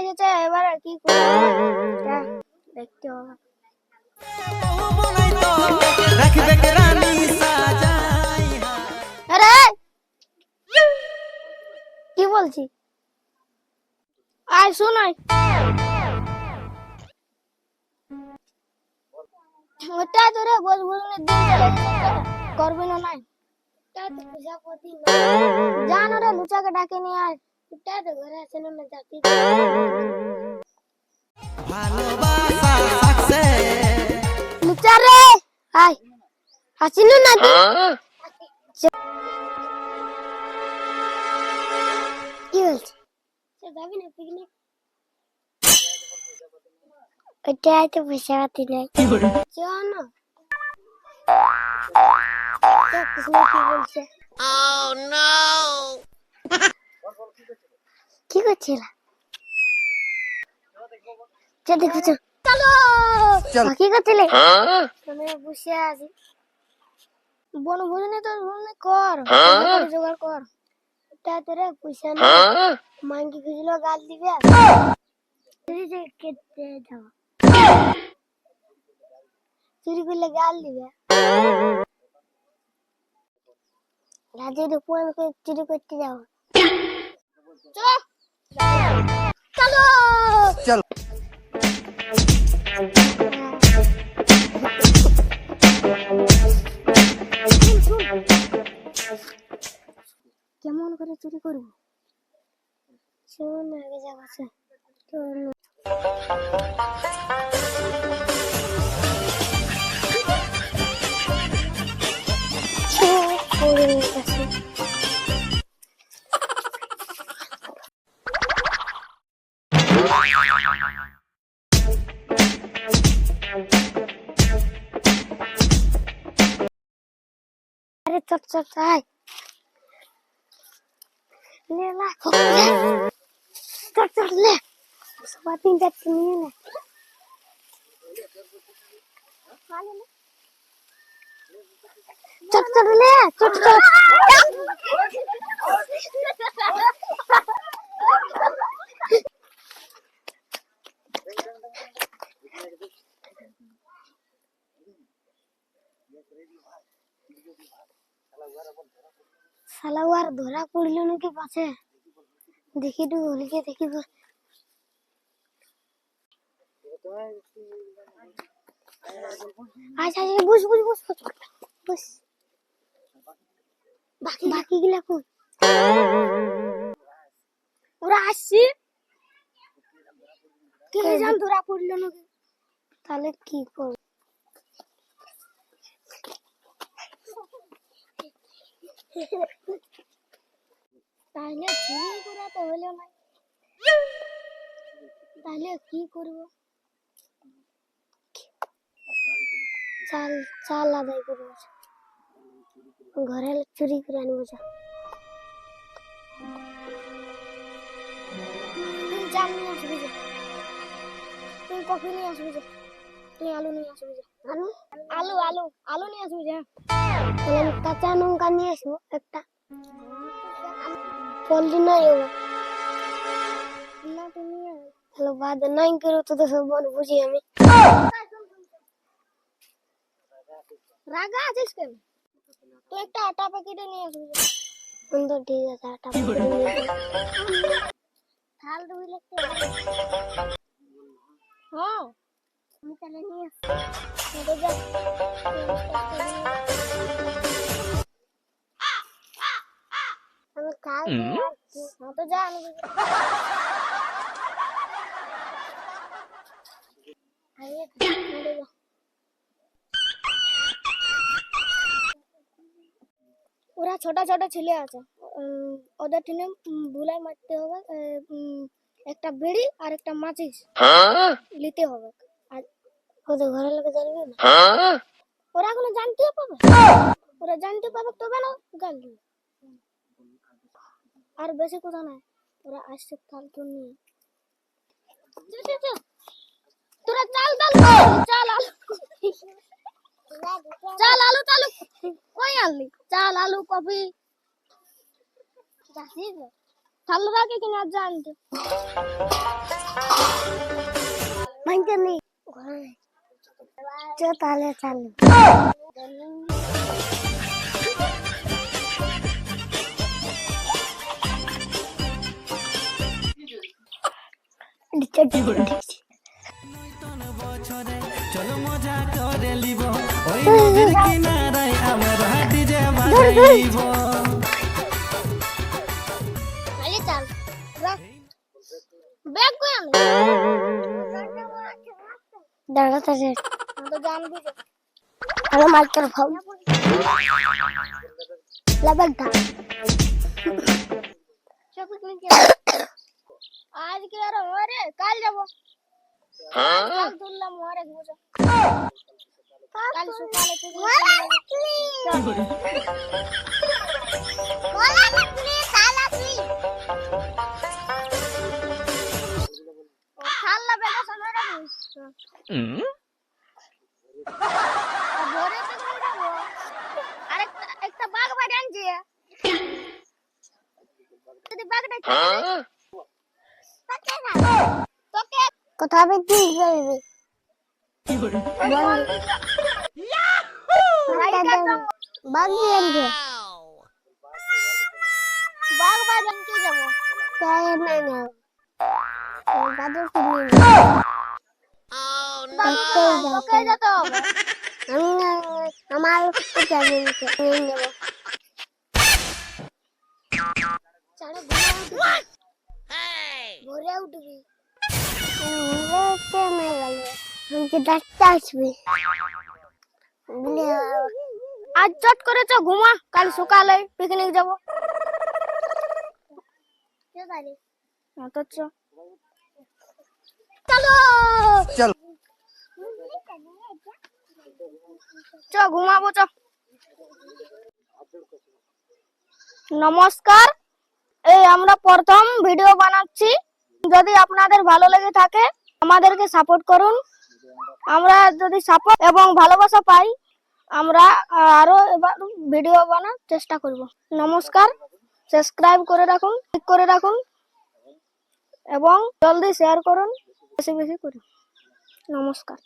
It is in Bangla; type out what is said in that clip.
এসেছে, এবারে কি করব? দেখতে হবে। কে আরে কি বলছি? আয় শুন আয় ওটা তোরে বস বসনে দিন করবি না, নাই। জান ওরে লুচাকে ডাকে নিয়ে আয়। তো ঘরে আছে না জাতি ভালোবাসা সাকসেস লুচা রে আয় হাসিনু নাকি কি বলছে যাবি না পিকনিক ওটাই তো পয়সা পাতি নাই। চল না। দেখ কুসুম কি করছিল? চল দেখো চল। চলো। কি করছিলে? আমি বসে আছি। বন ভোজনে তো কর। জোগাড় কর। পয়সা না মাঙ্গি খুঁজলো গাল দিবে। চুরি কেটে যাও চুরি করলে গাল দিবে। রাজের উপর চুরি করতে যাও চলো চল। কেমন করে চুরি করব? শোন আগে যাব চল আরে চট চট আয় লে লা চট চট লে সবার তিন চারটে নিয়ে নে চট চট লে চট চট শালা আর ধরা পড়ল নাকি পাশে দেখি তো হলিকে দেখি আচ্ছা আচ্ছা বুঝ বুঝ বুঝ বুঝ বাকি বাকি গুলা কই ওরা আসছি কে জান ধরা পড়ল নাকি তাহলে কি করব তাহলে চুরি করা তো হলো না তাহলে কি করব? চাল চাল আদায় করব ঘরে চুরি করে আনব যা। তুই নিয়ে আসবি যা? তুই আলু নিয়ে আসবি যা। আলু? আলু আলু আলু নিয়ে আসবি যা। তাহলে কাঁচা লঙ্কা নিয়ে আসব একটা। জলদি নাই হবে তাহলে বাদ নাই করো তো তো সব বুঝি আমি। রাগা আছিস কেন? তুই একটা আটা প্যাকেটে নিয়ে আসবি সুন্দর ঠিক আছে আটা প্যাকেটে থাল ধুই লাগতে হ্যাঁ। ওরা ছোট ছোট ছেলে আছে ওদের টিনে বুলাই মারতে হবে একটা বেড়ি আর একটা মাচিস নিতে হবে ওদের ঘরের লোকে জানবে না। হ্যাঁ? ওরা কোনো জানতে পাবে। ওরা জানতে পাবে তবে না গাল দিবে আর বেশি কোথা নাই ওরা আসছে কাল তো নিয়ে তোরা চাল ডাল চাল আলু। চাল আলু টালু কই আনলি? চাল আলু কফি ঠাল্লু রাখে কিনা জানতে। মাইকে নেই ঘরে। তাহলে চালু। চলো মজা করে লিব ওই নদীর কিনারায় আমরা? বাজাইব দাঁড়াতে হ্যালো মাইকেল ফোন লেভেলটা আজ কি আর মরে কাল যাব। কাল তুললাম মরে বুঝো কাল সকালে তুই বলা তুই সালা তুই সালা বেটা সময় রাখুন ভোরে তো করে যাব আরেকটা একটা বাঘ বাড়ি আনছি যদি বাঘটা তোকে কোথা বিক্রি করবি বাঘ দিয়ে আনছে বাঘ বাড়ি আনতে যাব তাই না না দাদুর কিনে তোকে যেতে হবে আমি আমার যাবে নিয়ে নেব চারে ভোরে উঠবি। আমাকে ডাকতে আসবি। আজ চট করেছ ঘুমা। কাল সকালে পিকনিক যাব। অথচ চলো। চলো। চ ঘুমাবো চ। নমস্কার। এই আমরা প্রথম ভিডিও বানাচ্ছি। যদি আপনাদের ভালো লেগে থাকে, আমাদেরকে সাপোর্ট করুন। আমরা যদি সাপোর্ট এবং ভালোবাসা পাই, আমরা আরও এবার ভিডিও বানার চেষ্টা করব। নমস্কার। সাবস্ক্রাইব করে রাখুন ক্লিক করে রাখুন, এবং জলদি শেয়ার করুন। বেশি বেশি করুন নমস্কার।